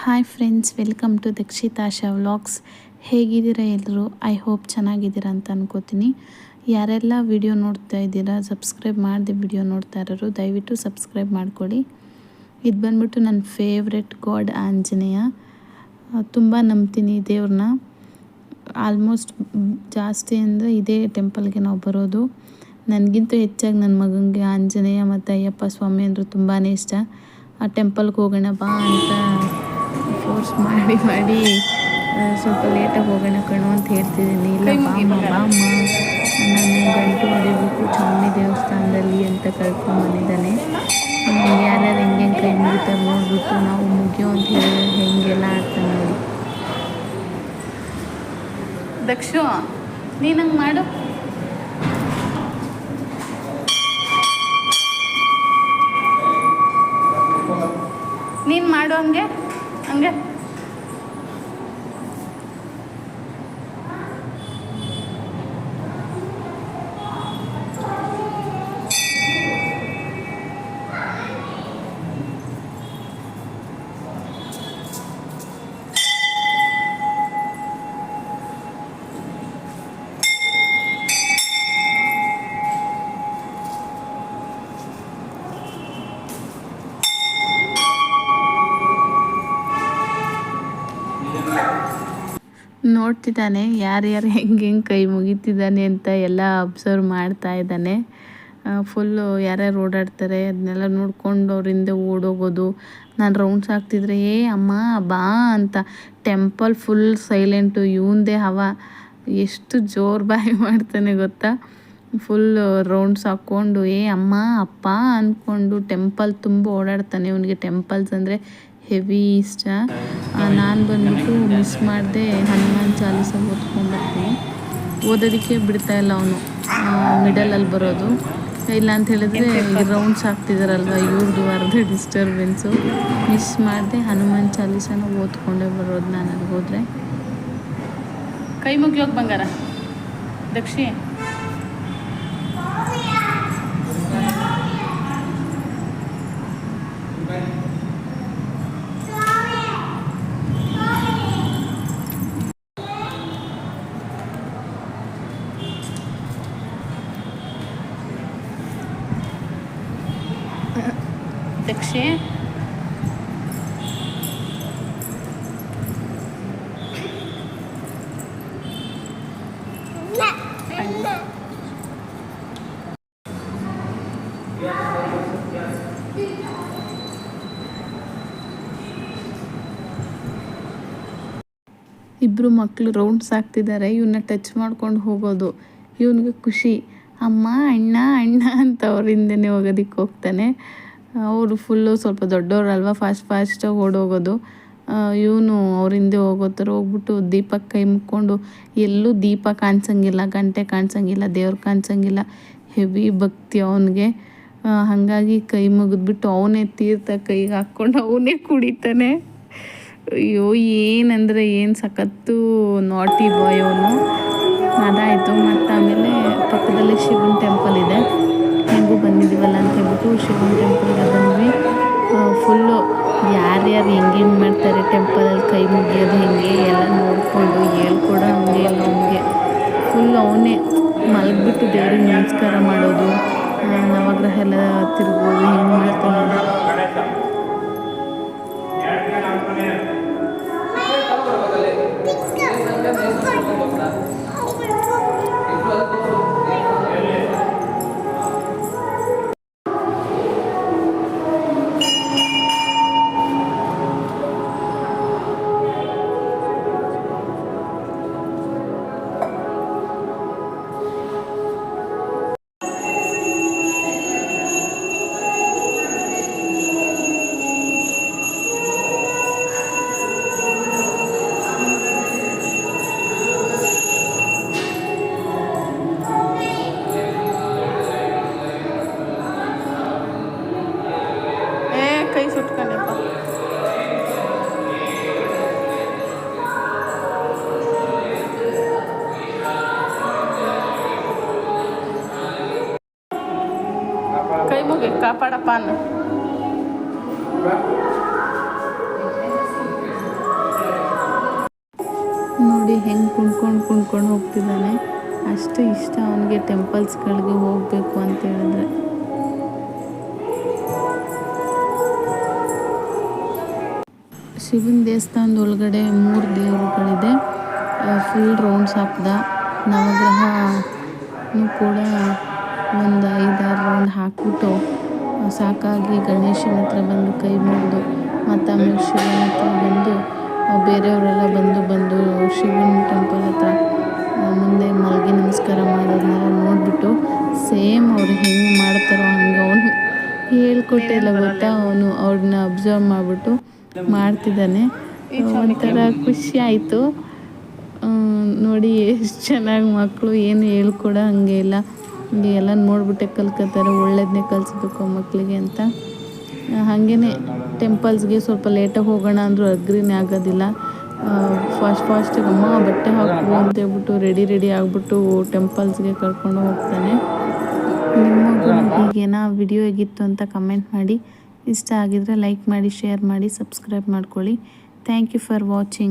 Hi friends welcome to Dakshitasha vlogs ಹೇಗಿದ್ದೀರಾ ಎಲ್ಲರೂ? I hope ಚೆನ್ನಾಗಿದ್ದೀರಾ ಅಂತ ಅನ್ಕೋತೀನಿ. ಯಾರೆಲ್ಲ ವಿಡಿಯೋ ನೋಡ್ತಾ ಇದ್ದೀರಾ ಸಬ್ಸ್ಕ್ರೈಬ್ ಮಾಡಿದೆ ವಿಡಿಯೋ ನೋಡ್ತಾ ಇರೋರು, ದಯವಿಟ್ಟು ಸಬ್ಸ್ಕ್ರೈಬ್ ಮಾಡ್ಕೊಳ್ಳಿ. ಇದು ಬಂದ್ಬಿಟ್ಟು ನನ್ನ ಫೇವ್ರೆಟ್ ಗಾಡ್ ಆಂಜನೇಯ. ತುಂಬ ನಂಬ್ತೀನಿ ದೇವ್ರನ್ನ. ಆಲ್ಮೋಸ್ಟ್ ಜಾಸ್ತಿ ಅಂದರೆ ಇದೇ ಟೆಂಪಲ್ಗೆ ನಾವು ಬರೋದು. ನನಗಿಂತ ಹೆಚ್ಚಾಗಿ ನನ್ನ ಮಗನಿಗೆ ಆಂಜನೇಯ ಮತ್ತು ಅಯ್ಯಪ್ಪ ಸ್ವಾಮಿ ಅಂದರೆ ತುಂಬಾ ಇಷ್ಟ. ಆ ಟೆಂಪಲ್ಗೆ ಹೋಗೋಣ ಬಾ ಅಂತ ಫೋರ್ಸ್ ಮಾಡಿ ಮಾಡಿ ಸ್ವಲ್ಪ ಲೇಟಾಗಿ ಹೋಗೋಣ ಕಣೋ ಅಂತ ಹೇಳ್ತಿದ್ದೀನಿ. ಇಲ್ಲ ಬಾಮ್ಮ ಬಾಮ್ಮ. ನಾನು ಗಂಟು ಹೊಡಿಬೇಕು. ಚಾಮುಂಡಿ ದೇವಸ್ಥಾನದಲ್ಲಿ ಅಂತ ಕರ್ಕೊಂಡ್ಬಂದಿದ್ದಾನೆ ಯಾರ್ಯಾರು ಹೆಂಗೆ ಹೆಂಗೆ ಕೈ ಮುಗಿತಾರೆ ನೋಡ್ಬಿಟ್ಟು ನಾವು ಮುಗಿಯೋ ಅಂತ ಹೇಳಿ ಹೆಂಗೆಲ್ಲ ಆಡ್ತಾನೆ ನೋಡಿ. ದಕ್ಷು ನೀನು ಹಂಗೆ ಮಾಡು. ನೀನು ಮಾಡು ಹಂಗೆ. ಹಂಗೆ ನೋಡ್ತಿದ್ದಾನೆ ಯಾರ್ಯಾರು ಹೆಂಗೆ ಹೆಂಗೆ ಕೈ ಮುಗಿತಿದ್ದಾನೆ ಅಂತ ಎಲ್ಲ ಅಬ್ಸರ್ವ್ ಮಾಡ್ತಾ ಇದ್ದಾನೆ. ಫುಲ್ಲು ಯಾರ್ಯಾರು ಓಡಾಡ್ತಾರೆ, ಅದನ್ನೆಲ್ಲ ನೋಡ್ಕೊಂಡು ಅವರಿಂದ ಓಡೋಗೋದು. ನಾನು ರೌಂಡ್ಸ್ ಹಾಕ್ತಿದ್ರೆ, ಏ ಅಮ್ಮ, ಬಾ ಅಂತ. ಟೆಂಪಲ್ ಫುಲ್ ಸೈಲೆಂಟು ಇವಂದೇ ಹವ. ಎಷ್ಟು ಜೋರು ಬಾಯಿ ಮಾಡ್ತಾನೆ ಗೊತ್ತಾ? ಫುಲ್ ರೌಂಡ್ಸ್ ಹಾಕ್ಕೊಂಡು, ಏ ಅಮ್ಮ, ಅಪ್ಪ ಅಂದ್ಕೊಂಡು ಟೆಂಪಲ್ ತುಂಬ ಓಡಾಡ್ತಾನೆ. ಇವನಿಗೆ ಟೆಂಪಲ್ಸ್ ಅಂದರೆ ಹೆವಿ ಇಷ್ಟ. ನಾನು ಬಂದ್ಬಿಟ್ಟು ಮಿಸ್ ಮಾಡಿದೆ. ಹನುಮಾನ್ ಚಾಲೀಸ ಓದ್ಕೊಂಡ್ಬರ್ತೀನಿ ಓದೋದಕ್ಕೆ ಬಿಡ್ತಾ ಇಲ್ಲ ಅವನು. ಮಿಡಲಲ್ಲಿ ಬರೋದು. ಇಲ್ಲ ಅಂತ ಹೇಳಿದ್ರೆ ರೌಂಡ್ಸ್ ಹಾಕ್ತಿದಾರಲ್ವ ಇವ್ರದ್ದು ಅರ್ಧ ಡಿಸ್ಟರ್ಬೆನ್ಸು ಮಿಸ್ ಮಾಡಿದೆ, ಹನುಮಾನ್ ಚಾಲೀಸನ ಓದ್ಕೊಂಡೇ ಬರೋದು ನಾನು ಅಲ್ಲಿ ಹೋದರೆ. ಕೈ ಮುಗಿಯೋಗಿ ಬಂಗಾರ. ದಕ್ಷಿ ದಕ್ಷಿ ಇಬ್ಬರು ಮಕ್ಕಳು ರೌಂಡ್ಸ್ ಆಗ್ತಿದ್ದಾರೆ ಇವನ್ನ ಟಚ್ ಮಾಡ್ಕೊಂಡು ಹೋಗೋದು. ಇವನಿಗೆ ಖುಷಿ. ಅಮ್ಮ, ಅಣ್ಣ ಅಣ್ಣ ಅಂತ ಅವ್ರ ಹಿಂದೆನೇ ಹೋಗೋದಕ್ಕೆ ಹೋಗ್ತಾನೆ ಅವರು ಫುಲ್ಲು ಸ್ವಲ್ಪ ದೊಡ್ಡವ್ರಲ್ವ ಫಾಸ್ಟ್ ಫಾಸ್ಟಾಗಿ ಓಡೋಗೋದು ಇವನು ಅವ್ರ ಹಿಂದೆ ಹೋಗೋ ಹೋಗ್ಬಿಟ್ಟು ದೀಪಕ್ಕೆ ಕೈ ಮುಕ್ಕೊಂಡು ಎಲ್ಲೂ ದೀಪ ಕಾಣಿಸಂಗಿಲ್ಲ, ಗಂಟೆ ಕಾಣಿಸಂಗಿಲ್ಲ, ದೇವ್ರು ಕಾಣಿಸಂಗಿಲ್ಲ ಹೆವಿ ಭಕ್ತಿ ಅವನಿಗೆ. ಹಾಗಾಗಿ ಕೈ ಮುಗಿದ್ಬಿಟ್ಟು ಅವನೇ ತೀರ್ಥ ಕೈಗೆ ಹಾಕ್ಕೊಂಡು ಅವನೇ ಕುಡಿತಾನೆ. ಅಯ್ಯೋ, ಏನಂದರೆ ಏನು ಸಖತ್ತು ನಾಟಿ ಬಾಯ್ ಅವನು. ಅದಾಯಿತು ಮತ್ತು ಆಮೇಲೆ ಪಕ್ಕದಲ್ಲಿ ಶಿವನ ಟೆಂಪಲ್ ಇದೆ. ಹೆಂಗೂ ಬಂದಿದ್ದೀವಲ್ಲ ಅಂತ ಹೇಳ್ಬಿಟ್ಟು ಶಿವನ ಟೆಂಪಲ್ಗೆ ಬಂದ್ವಿ. ಫುಲ್ಲು ಯಾರ್ಯಾರು ಹೆಂಗೆ ಹೆಂಗೆ ಮಾಡ್ತಾರೆ ಟೆಂಪಲಲ್ಲಿ ಕೈ ಮುಗಿಯೋದು ಹೆಂಗೆ ಎಲ್ಲ ನೋಡಿಕೊಂಡು ಹೇಳ್ಕೊಡೋ ಹಂಗೆ ಎಲ್ಲ ಅವನಿಗೆ ಫುಲ್ಲು ಅವನೇ ಮಲಗಿಬಿಟ್ಟು ದೇವ್ರಿಗೆ ನಮಸ್ಕಾರ ಮಾಡೋದು ನವಗ್ರಹ ಎಲ್ಲ ತಿರುಗೋದು, ಹೆಂಗೆ ಮಾಡ್ತಾನೆ ಕೈ ಸುಟ್ಕೊಂಡಪ್ಪ. ಕೈ ಮುಗಿ, ಕಾಪಾಡಪ್ಪ ಅನ್ನ. ನೋಡಿ ಹೆಂಗೆ ಕುಣ್ಕೊಂಡು ಕುಣ್ಕೊಂಡು ಹೋಗ್ತಿದ್ದಾನೆ. ಅಷ್ಟು ಇಷ್ಟ ಅವನಿಗೆ ಟೆಂಪಲ್ಸ್ಗಳಿಗೆ ಹೋಗಬೇಕು ಅಂತ ಹೇಳಿದ್ರೆ. ಶಿವನ ದೇವಸ್ಥಾನದ ಒಳಗಡೆ ಮೂರು ದೇವರುಗಳಿದೆ. ಫುಲ್ ರೌಂಡ್ಸ್ ಹಾಕ್ದ ನವಗ್ರಹನೂ ಕೂಡ ಒಂದು ಐದಾರು ರೌಂಡ್ ಹಾಕ್ಬಿಟ್ಟು ಸಾಕಾಗಿ ಗಣೇಶನ ಹತ್ರ ಬಂದು ಕೈ ಮುಗಿದು, ಮತ್ತು ಆಮೇಲೆ ಶಿವನ ಹತ್ರ ಬಂದು ಬೇರೆಯವರೆಲ್ಲ ಬಂದು ಬಂದು ಶಿವನ ಟೆಂಪಲ್ ಹತ್ರ ಮುಂದೆ ಮಲಗಿ ನಮಸ್ಕಾರ ಮಾಡೋದನ್ನೆಲ್ಲ ನೋಡಿಬಿಟ್ಟು, ಸೇಮ್ ಅವ್ರು ಹೆಂಗೆ ಮಾಡ್ತಾರೋ ಹಂಗೆ ಅವನು ಹೇಳ್ಕೊಟ್ಟಿಲ್ಲ ಗೊತ್ತಾ? ಅವನು ಅವ್ರನ್ನ ಅಬ್ಸರ್ವ್ ಮಾಡಿಬಿಟ್ಟು ಮಾಡ್ತಿದ್ದಾನೆ. ಒಂಥರ ಖುಷಿ ಆಯಿತು. ನೋಡಿ ಎಷ್ಟು ಚೆನ್ನಾಗಿ ಮಕ್ಕಳು ಏನು ಹೇಳ್ಕೊಡ ಹಂಗೆ ಇಲ್ಲ. ಹಂಗೆ ಎಲ್ಲ ನೋಡ್ಬಿಟ್ಟೆ ಕಲ್ಕೋತಾರೆ ಒಳ್ಳೇದನ್ನೇ ಕಲಿಸ್ಬೇಕು ಮಕ್ಕಳಿಗೆ ಅಂತ. ಹಾಗೇ ಟೆಂಪಲ್ಸ್ಗೆ ಸ್ವಲ್ಪ ಲೇಟಾಗಿ ಹೋಗೋಣ ಅಂದರೂ ಅಗ್ರಿನೇ ಆಗೋದಿಲ್ಲ. ಫಾಸ್ಟ್ ಫಾಸ್ಟಿಗೆ ಅಮ್ಮ ಬಟ್ಟೆ ಹಾಕು ಅಂತ ಹೇಳ್ಬಿಟ್ಟು ರೆಡಿ ರೆಡಿ ಆಗಿಬಿಟ್ಟು ಟೆಂಪಲ್ಸ್ಗೆ ಕರ್ಕೊಂಡು ಹೋಗ್ತಾನೆ. ನಿಮಗೂ ಹೀಗೇನಾ? ವಿಡಿಯೋ ಹೇಗಿತ್ತು ಅಂತ ಕಮೆಂಟ್ ಮಾಡಿ. ಇಷ್ಟ ಆಗಿದ್ರೆ ಲೈಕ್ ಮಾಡಿ ಶೇರ್ ಮಾಡಿ ಸಬ್ಸ್ಕ್ರೈಬ್ ಮಾಡ್ಕೊಳ್ಳಿ. Thank you for watching